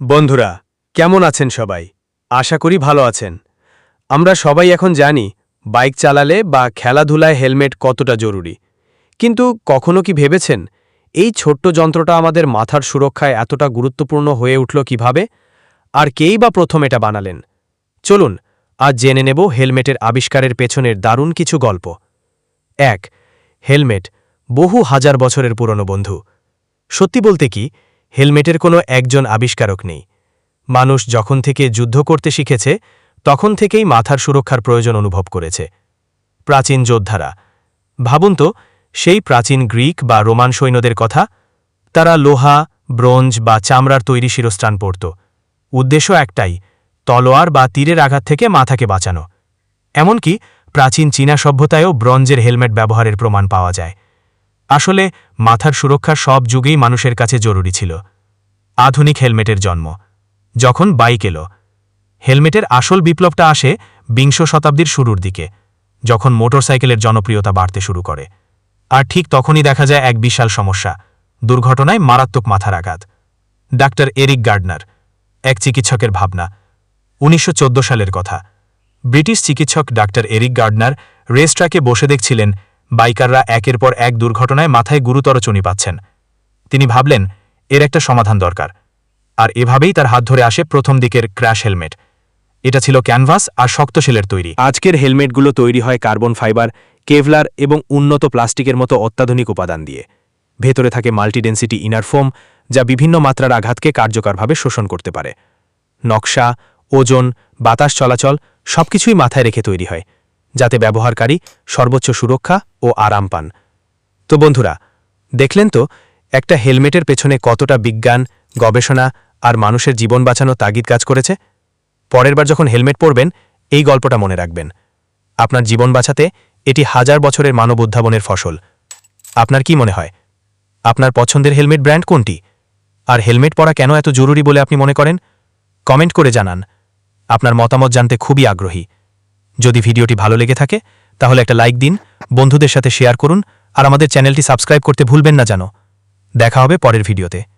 বন্ধুরা, কেমন আছেন সবাই? আশা করি ভালো আছেন। আমরা সবাই এখন জানি বাইক চালালে বা খেলাধুলায় হেলমেট কতটা জরুরি। কিন্তু কখনো কি ভেবেছেন এই ছোট্ট যন্ত্রটা আমাদের মাথার সুরক্ষায় এতটা গুরুত্বপূর্ণ হয়ে উঠল কীভাবে? আর কেই বা প্রথম এটা বানালেন? চলুন, আজ জেনে নেব হেলমেটের আবিষ্কারের পেছনের দারুণ কিছু গল্প। এক, হেলমেট, বহু হাজার বছরের পুরনো বন্ধু। সত্যি বলতে কি হেলমেটের কোনো একজন আবিষ্কারক নেই। মানুষ যখন থেকে যুদ্ধ করতে শিখেছে, তখন থেকেই মাথার সুরক্ষার প্রয়োজন অনুভব করেছে। প্রাচীন যোদ্ধারা। ভাবুন তো, সেই প্রাচীন গ্রিক বা রোমান সৈন্যদের কথা, তারা লোহা, ব্রোঞ্জ বা চামড়ার তৈরি শিরস্ত্রাণ পরত। উদ্দেশ্য একটাই, তলোয়ার বা তীরের আঘাত থেকে মাথাকে বাঁচানো। এমনকি প্রাচীন চীনা সভ্যতায়ও ব্রঞ্জের হেলমেট ব্যবহারের প্রমাণ পাওয়া যায়। আসলে মাথার সুরক্ষা সব যুগেই মানুষের কাছে জরুরি ছিল। আধুনিক হেলমেটের জন্ম। যখন বাইক এলো, হেলমেটের আসল বিপ্লবটা আসে বিংশ শতাব্দীর শুরুর দিকে, যখন মোটরসাইকেলের জনপ্রিয়তা বাড়তে শুরু করে। আর ঠিক তখনই দেখা যায় এক বিশাল সমস্যা, দুর্ঘটনায় মারাত্মক মাথার আঘাত। ডাক্তার এরিক গার্ডনার, এক চিকিৎসকের ভাবনা। উনিশশো চোদ্দ সালের কথা। ব্রিটিশ চিকিৎসক ডাক্তার এরিক গার্ডনার রেস ট্র্যাকে বসে দেখছিলেন বাইকাররা একের পর এক দুর্ঘটনায় মাথায় গুরুতর চনি পাচ্ছেন। তিনি ভাবলেন, এর একটা সমাধান দরকার। আর এভাবেই তার হাত ধরে আসে প্রথম দিকের ক্র্যাশ হেলমেট। এটা ছিল ক্যানভাস আর শক্ত শেলের তৈরি। আজকের হেলমেটগুলো তৈরি হয় কার্বন ফাইবার, কেভলার এবং উন্নত প্লাস্টিকের মতো অত্যাধুনিক উপাদান দিয়ে। ভেতরে থাকে মাল্টিডেন্সিটি ইনার ফোম, যা বিভিন্ন মাত্রার আঘাতকে কার্যকরভাবে শোষণ করতে পারে। নকশা, ওজন, বাতাস চলাচল সবকিছুই মাথায় রেখে তৈরি হয়। যাতে ব্যবহারকারী সর্বোচ্চ সুরক্ষা ও আরাম পান। তো বন্ধুরা, দেখলেন তো একটা হেলমেটের পেছনে কতটা বিজ্ঞান, গবেষণা আর মানুষের জীবন বাঁচানো তাগিদ কাজ করেছে? পরেরবার যখন হেলমেট পরবেন, এই গল্পটা মনে রাখবেন। আপনার জীবন বাঁচাতে এটি হাজার বছরের মানব উদ্ভাবনের ফসল। আপনার কি মনে হয়? আপনার পছন্দের হেলমেট ব্র্যান্ড কোনটি? আর হেলমেট পরা কেন এত জরুরি বলে আপনি মনে করেন? কমেন্ট করে জানান। আপনার মতামত জানতে খুবই আগ্রহী। যদি ভিডিওটি ভালো লেগে থাকে, তাহলে একটা লাইক দিন, বন্ধুদের সাথে শেয়ার করুন, আর আমাদের চ্যানেলটি সাবস্ক্রাইব করতে ভুলবেন না জানো। দেখা হবে পরের ভিডিওতে।